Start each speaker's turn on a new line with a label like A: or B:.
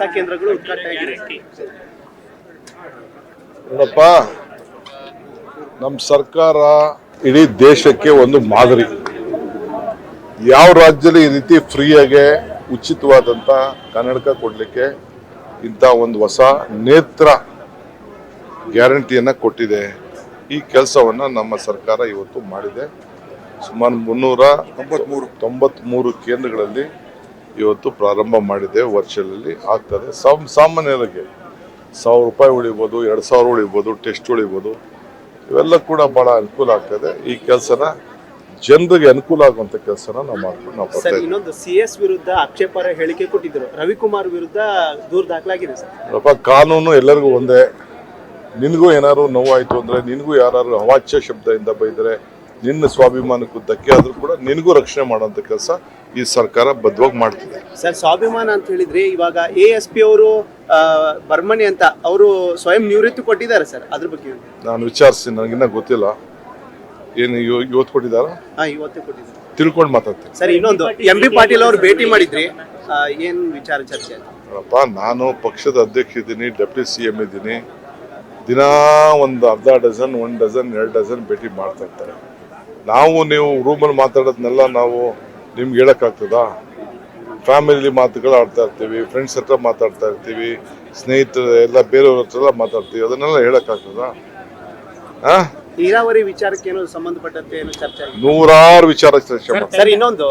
A: ಹೊಸ ಕೇಂದ್ರಗಳು ಉದ್ಘಾಟನೆ
B: ನೋಡಪ್ಪ ನಮ್ಮ ಸರ್ಕಾರ ಇಡೀ ದೇಶಕ್ಕೆ ಒಂದು ಮಾದರಿ. ಯಾವ ರಾಜ್ಯದಲ್ಲಿ ಈ ರೀತಿ ಫ್ರೀಯಾಗೆ ಉಚಿತವಾದಂಥ ಕನ್ನಡಕ ಕೊಡಲಿಕ್ಕೆ ಇಂಥ ಒಂದು ಹೊಸ ನೇತ್ರ ಗ್ಯಾರಂಟಿಯನ್ನು ಕೊಟ್ಟಿದೆ. ಈ ಕೆಲಸವನ್ನು ನಮ್ಮ ಸರ್ಕಾರ ಇವತ್ತು ಮಾಡಿದೆ. ಸುಮಾರು ಮುನ್ನೂರ ತೊಂಬತ್ಮೂರು. ತೊಂಬತ್ಮೂರು ಕೇಂದ್ರಗಳಲ್ಲಿ ಇವತ್ತು ಪ್ರಾರಂಭ ಮಾಡಿದೆ ವರ್ಷದಲ್ಲಿ ಆಗ್ತದೆ. ಸಾಮ್ ಸಾಮಾನ್ಯರಿಗೆ ಸಾವಿರ ರೂಪಾಯಿ ಉಳಿಬೋದು ಎರಡು ಸಾವಿರ ಉಳಿಬೋದು ಟೆಸ್ಟ್ ಉಳಿಬೋದು. ಇವೆಲ್ಲ ಕೂಡ ಬಹಳ ಅನುಕೂಲ ಆಗ್ತದೆ. ಈ ಕೆಲಸನ ಜನರಿಗೆ ಅನುಕೂಲ ಆಗುವಂಥ ಕೆಲಸನ ನಾವು ಮಾಡ್ಕೊಂಡು ನಾವು
A: ಸರ್ ಇನ್ನೊಂದು ಸಿ ಎಸ್ ವಿರುದ್ಧ ಆಕ್ಷೇಪಾರ್ಹ ಹೇಳಿಕೆ ಕೊಟ್ಟಿದ್ರು. ರವಿಕುಮಾರ್ ವಿರುದ್ಧ ದೂರು ದಾಖಲಾಗಿದೆ ಸರ್.
B: ಕಾನೂನು ಎಲ್ಲರಿಗೂ ಒಂದೇ. ನಿನಗೂ ಏನಾದ್ರು ನೋವಾಯಿತು ಅಂದ್ರೆ ನಿನಗೂ ಯಾರು ಅವಾಚ್ಯ ಶಬ್ದದಿಂದ ಬೈದರೆ ನಿನ್ನ ಸ್ವಾಭಿಮಾನಕ್ಕೂ ಧಕ್ಕೆ ಆದ್ರೂ ಕೂಡ ನಿನಗೂ ರಕ್ಷಣೆ ಮಾಡುವಂಥ ಕೆಲಸ ಈ ಸರ್ಕಾರ ಬದ್ಧವಾಗಿ ಮಾಡ್ತಿದೆ.
A: ಸರ್ ಸ್ವಾಭಿಮಾನ ಅಂತ ಹೇಳಿದ್ರೆ ಇವಾಗ ಎ ಎಸ್ ಪಿ ಅವರು ಬರ್ಮನಿ ಅಂತ ಅವರು ಸ್ವಯಂ ನಿವೃತ್ತಿ ಕೊಟ್ಟಿದ್ದಾರೆ ಸರ್. ಅದ್ರ ಬಗ್ಗೆ.
B: ನಾನು ವಿಚಾರಿಸ್ತೀನಿ ನನಗಿನ್ನ ಗೊತ್ತಿಲ್ಲ. ಏನು ಇವ- ಇವತ್ತು ಕೊಟ್ಟಿದ್ದಾರ?
A: ಹಾ ಇವತ್ತೇ ಕೊಟ್ಟಿದ್ದಾರೆ.
B: ತಿಳ್ಕೊಂಡು ಮಾತಾಡ್ತೀನಿ.
A: ಸರ್ ಇನ್ನೊಂದು ಎಂ ಬಿ ಪಾಟೀಲ್ ಅವರು ಭೇಟಿ ಮಾಡಿದ್ರಿ. ಏನು ಏನ್ ವಿಚಾರ ಚರ್ಚೆ ಆಯ್ತು?
B: ನೋಡಪ್ಪ ನಾನು ಪಕ್ಷದ ಅಧ್ಯಕ್ಷ ಇದ್ದೀನಿ ಡೆಪ್ಯೂಟಿ ಸಿ ಎಂ ಇದ್ದೀನಿ. ದಿನಾ ಒಂದು ಅರ್ಧ ಡಜನ್ ಒಂದು ಡಜನ್ ಎರಡು ಡಜನ್ ಭೇಟಿ ಮಾಡ್ತಾ ಇರ್ತಾರೆ. ನಾವು ನೀವು ರೂಮಲ್ಲಿ ಮಾತಾಡೋದನ್ನೆಲ್ಲ ನಾವು ನಿಮ್ಗೆ ಹೇಳೋಕ್ಕಾಗ್ತದಾ? ಫ್ಯಾಮಿಲಿ ಮಾತುಗಳು ಆಡ್ತಾ ಇರ್ತೀವಿ ಫ್ರೆಂಡ್ಸ್ ಹತ್ರ ಮಾತಾಡ್ತಾ ಇರ್ತೀವಿ ಸ್ನೇಹಿತರು ಎಲ್ಲ ಬೇರೆಯವ್ರ ಹತ್ರ ಎಲ್ಲ ಮಾತಾಡ್ತೀವಿ ಅದನ್ನೆಲ್ಲ ಹೇಳೋಕ್ಕಾಗ್ತದಾ? ಹಾಂ
A: ನೀರಾವರಿ ವಿಚಾರಕ್ಕೆ ಏನೋ ಸಂಬಂಧಪಟ್ಟಂತೆ ಏನೋ ಚರ್ಚೆ ಆಗಿದೆ.
B: ನೂರಾರು ವಿಚಾರ ಚರ್ಚೆ
A: ಸರ್ ಇನ್ನೊಂದು.